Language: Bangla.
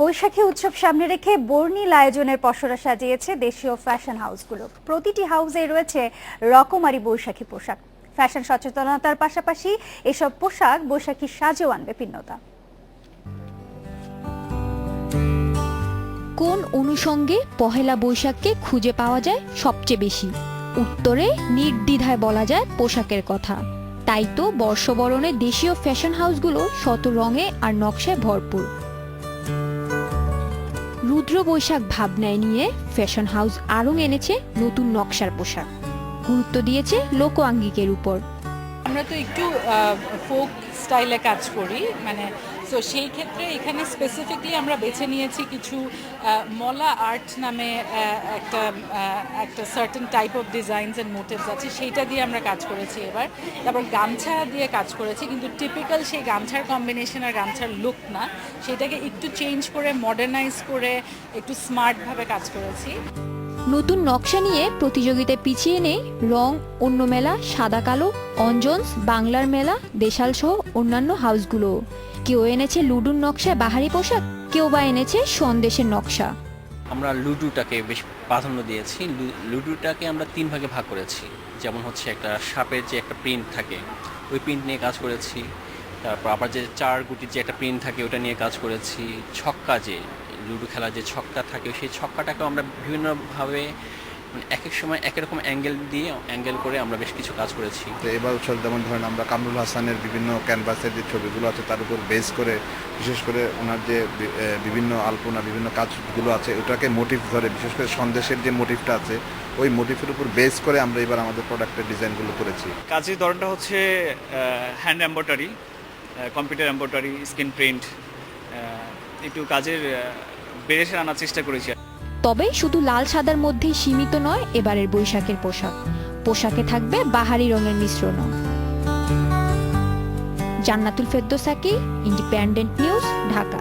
বৈশাখী উৎসব সামনে রেখে বর্ণিল আয়োজনের পসরা সাজিয়েছে দেশীয় ফ্যাশন হাউসগুলো। প্রতিটি হাউসে রয়েছে রকমারি বৈশাখী পোশাক। ফ্যাশন সচেতনতার পাশাপাশি এসব পোশাক বৈশাখী সাজেও আনবে ভিন্নতা। কোন অনুষঙ্গে পহেলা বৈশাখকে খুঁজে পাওয়া যায় সবচেয়ে বেশি? উত্তরে নির্দ্বিধায় বলা যায় পোশাকের কথা। তাই তো বর্ষবরণে দেশীয় ফ্যাশন হাউসগুলো শত রঙে আর নকশায় ভরপুর। রুদ্র বৈশাখ ভাবনায় নিয়ে ফ্যাশন হাউস আরং এনেছে নতুন নকশার পোশাক। গুরুত্ব দিয়েছে লোক আঙ্গিকের উপর। আমরা তো একটু ফোক স্টাইলে কাজ করি মানে তো সেই ক্ষেত্রে এখানে স্পেসিফিকলি আমরা বেছে নিয়েছি কিছু মলা আর্ট নামে একটা একটা certain type of designs and motifs আছে, সেইটা দিয়ে আমরা কাজ করেছি এবার। তারপর গামছা দিয়ে কাজ করেছি, কিন্তু টিপিক্যাল সেই গামছার কম্বিনেশন আর গামছার লুক না। সেটাকে একটু চেঞ্জ করে মডার্নাইজ করে, একটু স্মার্টভাবে কাজ করেছি। নতুন নকশা নিয়ে প্রতিযোগিতায় পিছিয়ে নেই রং, অন্য মেলা, সাদা কালো, অঞ্জনস, বাংলার মেলা, দেশাল সহ অন্যান্য হাউসগুলো। কেউ এনেছে লুডুর নকশায় বাহারি পোশাক, কেউ বা এনেছে সন্দেশের নকশা। আমরা লুডুটাকে বেশ প্রাধান্য দিয়েছি। লুডুটাকে আমরা তিন ভাগে ভাগ করেছি। যেমন হচ্ছে একটা সাপের যে একটা প্রিন্ট থাকে, ওই প্রিন্ট নিয়ে কাজ করেছি। তারপর আবার যে চার গুটির যে একটা প্রিন্ট থাকে ওটা নিয়ে কাজ করেছি। ছক্কা যে লুডো খেলার যে ছক্কা থাকে সেই ছক্কাটাকেও আমরা বিভিন্নভাবে মানে এক এক সময় এক রকম অ্যাঙ্গেল দিয়ে অ্যাঙ্গেল করে আমরা বেশ কিছু কাজ করেছি। তো এবার উৎসব যেমন ধরেন আমরা কামরুল হাসানের বিভিন্ন ক্যানভাসের যে ছবিগুলো আছে তার উপর বেস করে বিশেষ করে ওনার যে বিভিন্ন আলপনা বিভিন্ন কাজগুলো আছে ওটাকে মোটিভ ধরে বিশেষ করে সন্দেশের যে মোটিভটা আছে ওই মোটিভের উপর বেস করে আমরা এবার আমাদের প্রোডাক্টের ডিজাইনগুলো করেছি। কাজের ধরনটা হচ্ছে hand embroidery computer embroidery screen print একটু কাজের বেড়েছে আনার চেষ্টা করেছি। তবে শুধু লাল সাদার মধ্যে সীমিত নয়, এবারের বৈশাখের পোশাক। পোশাকে থাকবে বাহারি রঙের মিশ্রণ। Jannatul ফেদ্দোসাকি independent news Dhaka.